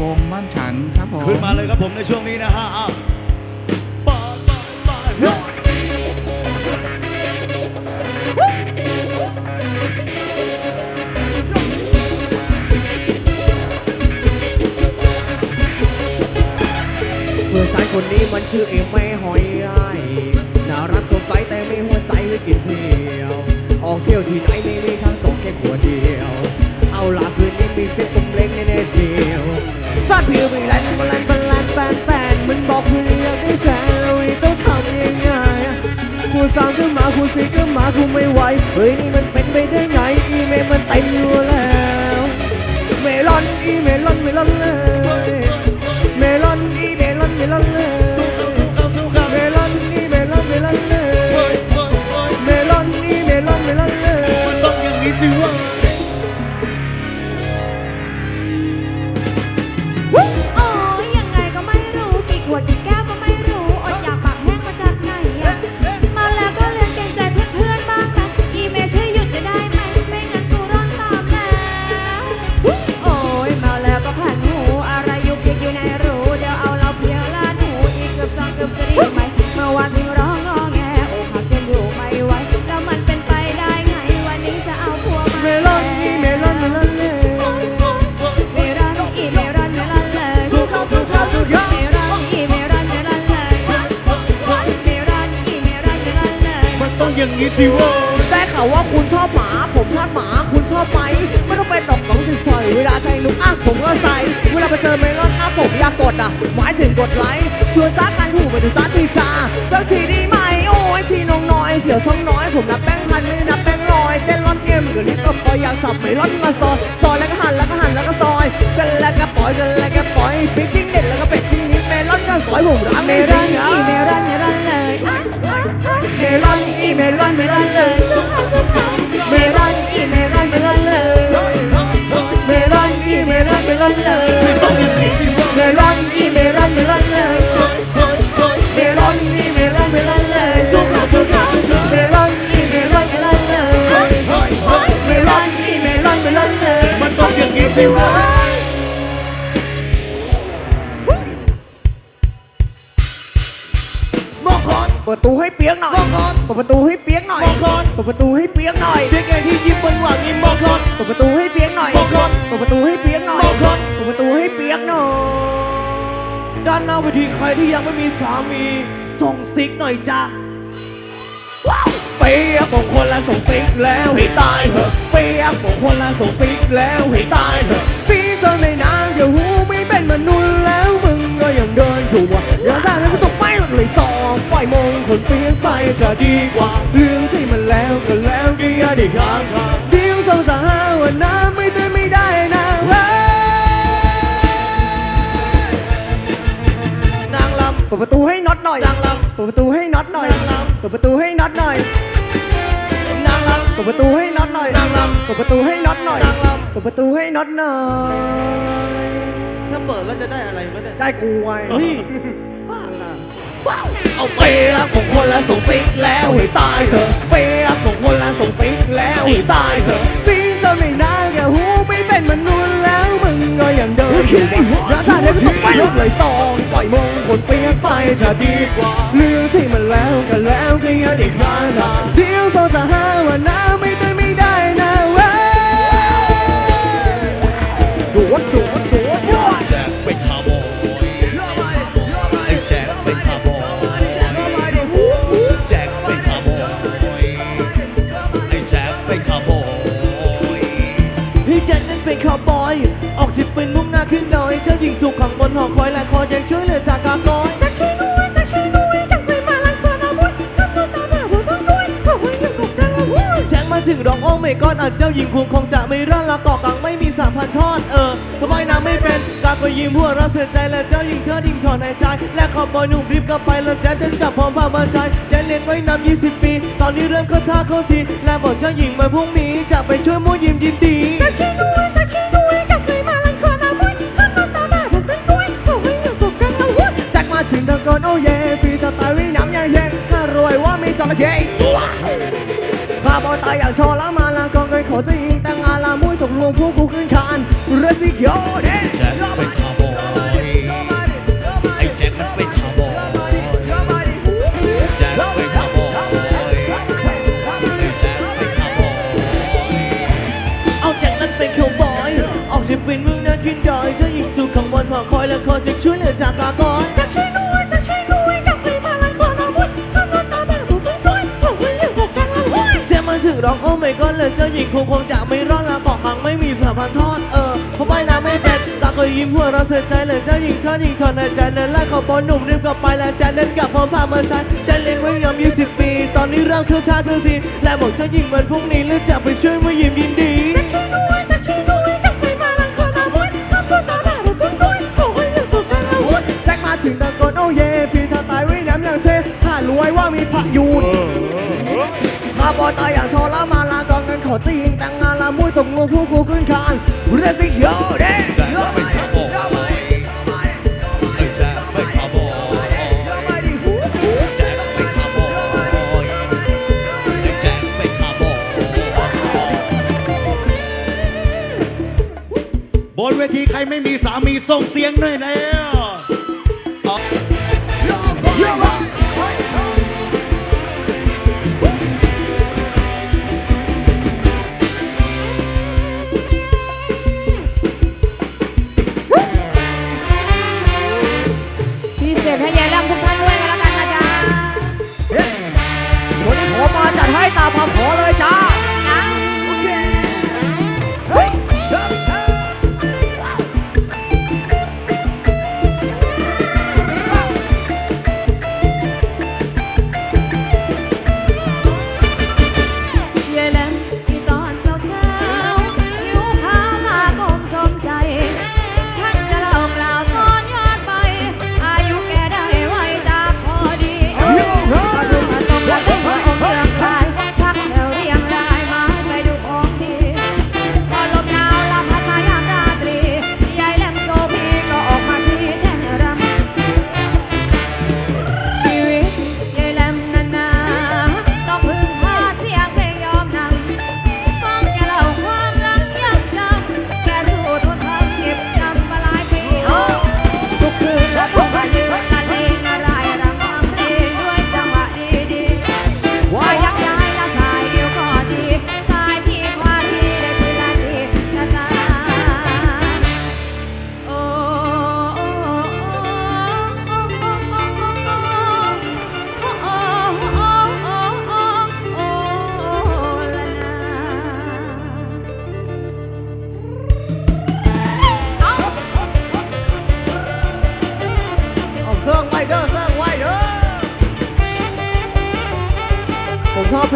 วงบ้านฉันครับผม ขึ้นมาเลยครับผมในช่วงนี้นะฮะอ้าวบายบายบายเฮ้ยเพื่อนชายคนนี้มันชื่อเอ็มไม่หอยไอ้น่ารักสดใสแต่ไม่หัวใจไม่กินเที่ยว ออกเที่ยวที่ไหนไม่มีทางจบแค่ ไองอย่างนี้สิวะได้ข่าวว่าคุณชอบหมา ผมชอบหมา คุณชอบไหมไม่ต้องเป็นดอกต้องเฉยๆเวลาใส่ลุกอะผมก็ใส่เวลาไปเจอเมลอนอะผมอยากกดอะหมายถึงกดไลค์ชวนจ้ากันหูมาถึงจ้าทีจ้าสักทีดีไหมโอ้ยทีน้องน้อยเสียวท้องน้อย ผมนับแป้งพันไม่ได้นับแป้งร้อยเต้นร้อนเกมกับลิฟต์ก็พออยากสับเมลอนมาซอยซอยแล้วก็หั่นแล้วก็หั่นแล้วก็ซอย กันแล้วก็ปล่อยกันแล้วก็ปล่อยปิ๊กจิ้งเด็ดแล้วก็เป็ดจิ้งนิดเมลอนก็สอยผมรักเมเมรลออนนอีเมรอนเมรอนเลยอะอะอะเมลอนอี เมลอนเมลอนเลยสู้เขสู้เขเมรอนอีเมรอนเมรอนเลยเมรอนอีเมรอนเมรอนเลยต้องอย่างนี้สิวะเมรอนอีเมรอนเมรอนเลยเมรอนอีเมรอนเมรอนเลยสู้เขาสู้เขเมรอนอีเมรอนเมรอนเลยเฮ้ยเฮ้ยเฮ้ยเมรอนอีเมรอนเมรอนเลยมันต้องอย่างนี้สิวะ ปิดประตูให้เปียกหน่อยมองคอนเปิดประตูให้เปียกหน่อยมองก่อนเปิดประตูให้เปียกหน่อยเด็กไงที่ยิ้มบนหวังยิ้มมองคอนเปิดประตูให้เปียกหน่อยมองก่อนเปิดประตูให้เปียกหน่อยมองก่อนเปิดประตูให้เปียกหน่อยด้านหน้าเวทีใครที่ยังไม่มีสามีส่งซิกหน่อยจ้าเปียกของคนละส่งฟิกแล้วให้ตายเถอะเปียกของคนละส่งฟิกแล้วให้ตายเถอะฟีเจอในนางเดี๋ยวหูไม่เป็นมนุษย์แล้วมึงก็ ยังเดินอยู่อะอย่าสร้แล้วก็ตกไปเลยสองปล่อยมงคนเปลี่ยกไปจะดีกว่าเรื่องที่มันแล้วก็แล้วก็อย่าได้ค้างคาเดี๋ยวสองสามห้าวันน้ำไม่ตื่นไม่ได้นะเว้ยนางลเปิดประตูให้น็อตหน่อยำนางลเปิดประตูให้น็อตหน่อยนางลำเปิดประตูให้น็อตหน่อยนางลำเปิดประตูให้น็อตหน่อยนางลำเปิดประตูให้น็อตหน่อยนางลำเปิดประตูให้น็อตหน่อย เปิดแล้วจะได้อะไรก็ได้ได้กูไงเฮ้ยเอาเปียกของคนละส่งฟิกแล้วให้ตายเถอะเปียกของคนละส่งฟิกแล้วให้ตายเถอะฟิกเจ้าในหน้าแกหูไม่เป็นมนุษย์แล้วมึงก็ยังเดินอยู่อย่าสร้างเดี๋ยวก็ตกไปเลยตองปล่อยมงคนเปียกไปจะดีกว่าเรื่องที่มันแล้วก็แล้วก็อย่าได้ค้างคาเดี๋ยวโซจะหาว่าน้ำ ขึ้นดอยเจ้าหญิงสูงขังบนหอคอยและคอยยังช่วยเหลือจากกากอยจะช่วยด้วยจะช่วยด้วยจังไปมาลังก่อนอาวุธทำตัวตาหน้าผมต้องด้วยเพราะว่าอยู่กับดังเอาวุธแจ็คมาถึงร้องโอ้ไม่กอดอาจเจ้าหญิงคงคงจะไม่รอดละเกาะกลางไม่มีสามพันทอดเออทำไมน้ำไม่เป็นกาก็ยิ้มหัวเราเสียใจและเจ้าหญิงเธอดิ่งถอนหายใจ และขอบอยหนุ่มรีบกลับไปแล้วแจ็คเดินกลับพร้อมพามาใช้แจ็คเรียนไว้นำ20 ปี ตอนนี้เริ่มเข้าท่าเข้าทีและบอกเจ้าหญิงมาพรุ่งนี้จะไปช่วยมั่วยิ้มยินดีจะช่วยด้วยจะช่วยด้วย มาถึงตะโกนโอ้เย่ฟรีสไตล์ว่ายน้ำยังแย่ถ้ารวยว่ามีจระเข้ข้าบอตายอย่างชอละมาลากองกันขอจะยิงแต่งงานละมุ้ยตกลงพวกกูขึ้นคานเรสิโยเด้แจ็คเป็นคาร์บอยไอ้แจ็คมันเป็นคาร์บอยแจ็คเป็นคาร์บอยไอ้แจ็คเป็นคาร์บอยเอาจากนั้นเป็นคิวบอยออกเสียงเป็นมึงนะขึ้นดอยจะยิงสู่ข้างบนหอคอยและคอยจะช่วยเหลือจากอากรจะช่วยด้วย ร้องโอ้ไม่ก็เลยเจ้าหญิงคงคงจะไม่รอดละบอกกังไม่มีสะพานทอดเออเพราะว่ายน้ำไม่เป็นตาก็ยิ้มหัวเราะเสียใจเลยเจ้าหญิงเจ้าหญิงทอนในใจนั้นแลกขอบอลหนุ่มรีบกลับไปและแชร์เล่นกับพร้อมพามาใช้ใจเล็งไว้ยอมยี่สิบปี ตอนนี้เริ่มเคลื่อนช้าเคลื่อนซีและบอกเจ้าหญิงวันพรุ่งนี้แล้วจะไปช่วยมายิ้มยินดีแจ็คมาถึงตะโกนโอ้เย่พี่ถ้าตายไว้น้ำอย่างเช่ถ้ารวยว่ามีพระยูนข้า บอตายอย่างชอละมาลากองกันขอตียิงแต่งงานละมุ้ยตกลงพวกกูขึ้นคานเรสิโยเด้แจ็คเป็นคาบอยแจ็คเป็นคาบอยแจ็คเป็นคาบอยแจ็คเป็นคาร์บอยบนเวทีใครไม่มีสามีส่งเสียงหน่อยแล้วเอ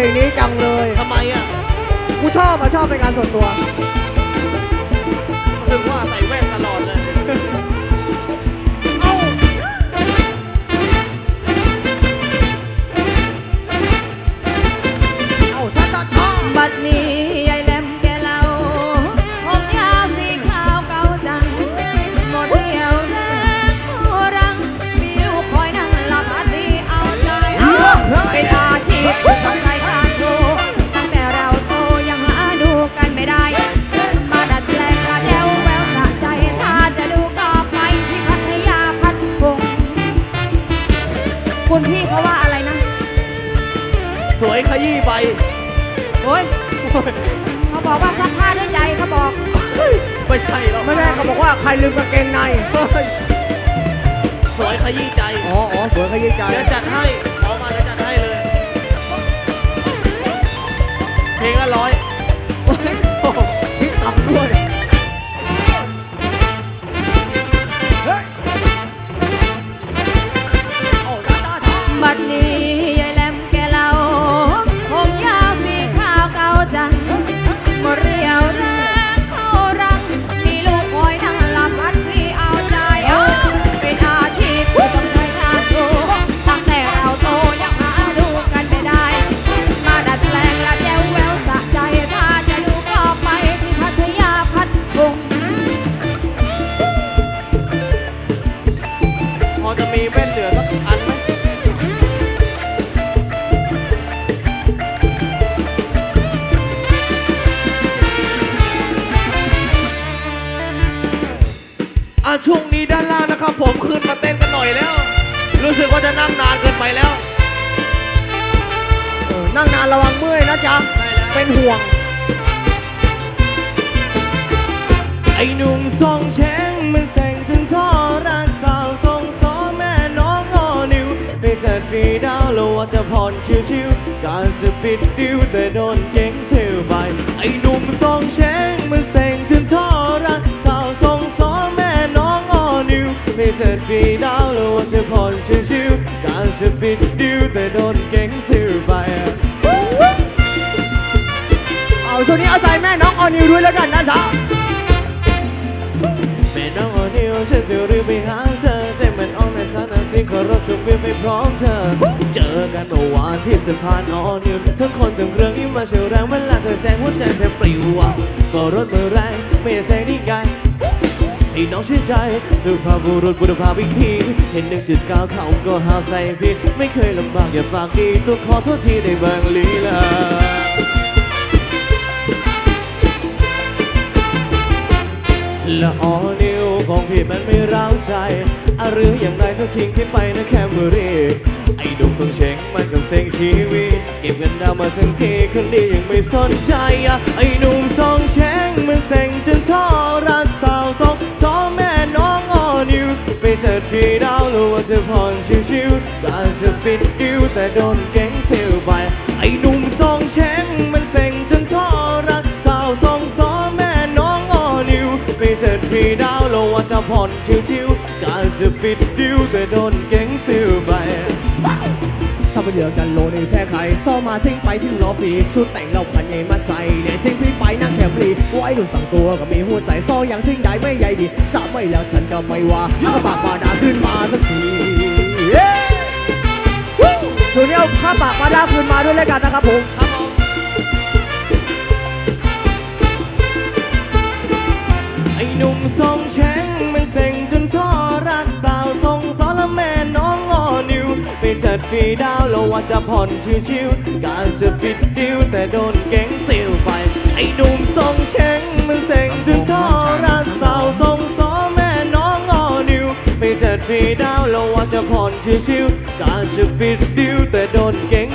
ลงนี้จังเลยทำไมอะกูชอบอะชอบเป็นการส่วนตัวถึงว่าใส่แว่นตลอดเลย ว่าอะไรนะ สวยขยี้ไปโอ้ยเขาบอกว่าซักผ้าด้วยใจเขาบอก ไม่ใช่หรอกไม่ได้เขาบอกว่าใครลืมกางเกงในสวยขยี้ใจ อ๋ออ๋อสวยขยี้ใจ เดี๋ยวจัดให้ขอมาเดี๋ยวจัดให้เลย เพลงละร้อย จะนั่งนานเกินไปแล้ว เออนั่งนานระวังเมื่อยนะจ๊ะเป็นห่วง ไอ้หนุ่มทรงเช้งมันเซ็งจนท่อรักสาวทรงซ้อแม่น้องออนิวไปเสร็จฟรีดาวแล้วว่าจะผ่อนชิวๆการสปิดดิวแต่โดนเก่งเซลไปไอ้หนุ่มทรงเช้งมันเซ็งจนท่อรักสาวทรงซ้อแม่น้องออนิวไปเสร็จฟรีดาวแล้วว่าจะผ่อนชิวๆ ดดิวแต่โดนเก่งเซลไปเอาช่วงนี้เอาใจแม่น้องออนิวด้วยแล้วกันนะจ๊ะแม่น้องออนิวฉันจะรีบไปหาเธอใจมันอ่อนในสานาสิขอรถชมวิวไม่พร้อมเธอ เจอกันเมื่อวานที่สะพานออนิวทั้งคนทั้งเครื่องยิ่งมาเฉียวแรงเวลาเธอแซงหัวใจเธอปลิวอะก็รถเมื่อไรไม่แซงนี่ไง ให้น้องชื่นใจสุภาพบุรุษบุรุษภาพอีกทีเห็นหนึ่งจุดเก้าเขาก็หาใส่ผิดไม่เคยลำบากอย่าปากดีต้องขอโทษทีในบางลีลาและออนิวของพี่มันไม่ร้าวใจอะหรืออย่างไรจะทิ้งพี่ไปนะแคมเบอรี่ไอ้ดุมทรงเชงมันกับเซ็งชีวิตเก็บเงินดาวมาเซ็งทีคนดียังไม่สนใจอะไอ้หนุ่มทรงเชงมันเซ็งจนทอรัก ผ่อนชิวๆการจะปิดดิวแต่โดนแก๊งเซลไป ไอ้หนุ่มทรงเชงมันเซ็งจนท่อรักสาวทรงสอแม่น้องออนิวไปเจ็ดปีดาวแล้วว่าจะผ่อนชิวๆการจะปิดดิวแต่โดนแก๊งเซลไปถ้าเป็นเหลือกันโลนี่แพ้ใครซ้อมมาซิ่งไปถึงล้อฟีสุดแต่งเราขันใหญ่มาใส่เนี่ยเชิงพี่ไปนั่งแคมรีไว้ดุนสั่งตัวก็มีหัวใจซ้ออย่างซิ่งใหญ่ไม่ใหญ่ดีจะไม่แล้วฉันก็ไม่ว่าถ้าปากมาดาขึ้นมาสักที วู้ส่วนนี้เอาข้าปากมาดาขึ้นมาด้วยแล้วกันนะครับผมไอ้หนุ่มทรงแชงมันเซ็งจนท่อรักสาวทรงสอนและแม่น้องออนิวไปจัดฟีดาวแล้วว่าจะผ่อนชิวๆการจะปิดดิวแต่โดนแก๊งซิลไป ไอ้หนุ่มทรงแชงมันเซ็งจนท่อรักสาวทรงสอนแม่น้องออนิวไปจัดฟีดาวแล้วว่า จะผ่อนชิวๆการจะปิดดิวแต่โดนเก่ง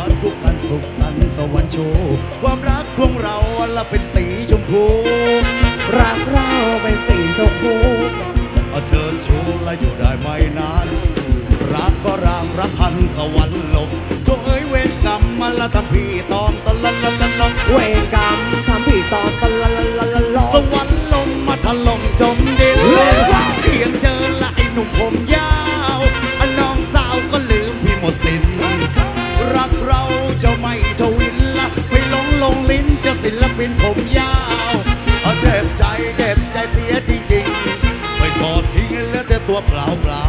นอนคุกกันสุขสันต์สวรรค์โชว์ความรักของเราวันละเป็นสีชมพูรักเราเป็นสีชมพูเอาเชิญชูและอยู่ได้ไม่นาน รักก็รางรักพันสวรรค์ลงจงเอ้ยเวรกรรมมันละทำพี่ตอมตะละละละละเวรกรรมทำพี่ตอนตะละละละละละสวรรค์ลงมาถล่มจมดินเพียงเจอละไอ้หนุ่มผม ศิลปินผมยาวเอาเจ็บใจเจ็บใจเสียจริงๆ ไม่ทอดทิ้งเหลือแต่ตัวเปล่าเปล่า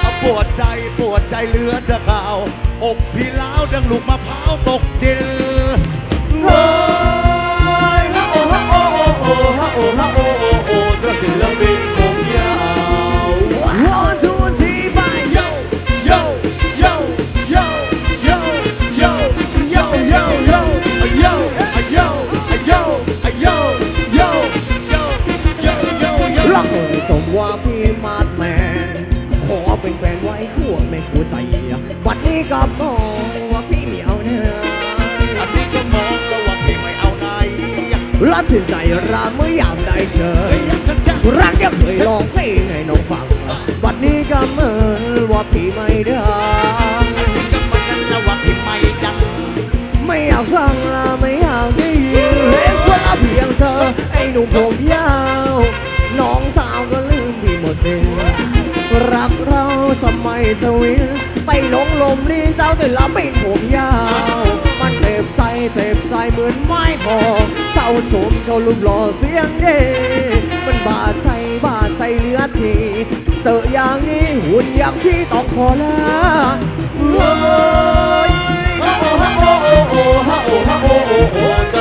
เอาปวดใจปวดใจเหลือจะก่าวอกพี่ล้าวดังลูกมะพร้าวตกดิน องว่าพี่ไม่เอาเนื้ออันนี้ก็มองแล้วว่าพี่ไม่เอใจรักเมื่อยามได้เจอเฮ้ยรักยังเคยร้องเพลงให้น้องฟังวันนี้ก็เหมือนว่าพี่ไม่ด้นี่ก็เหมือนกันนว่าพี่ไม่ดังไม่อยากฟังละไม่อยากได้ยินเห็นคนละเพียงเธอ ไอ้หนุ่มผมยาว น้องสาวก็ลืมพี่หมดสิ้นรักเราทำไมสวินไปหลงลมลีเจ้าแต่ละเป็นผมยาว เจ็บใจเหมือนไม้พอกเศร้าสมเขาลุมหล่อเสียงเดมันบาดใจบาดใจเหลือทีเจออย่างนี้หุ่นอย่างพี่ต้องขอลาโอ้ยโอ้โอ้โอ้โอ้โอโอ้โอ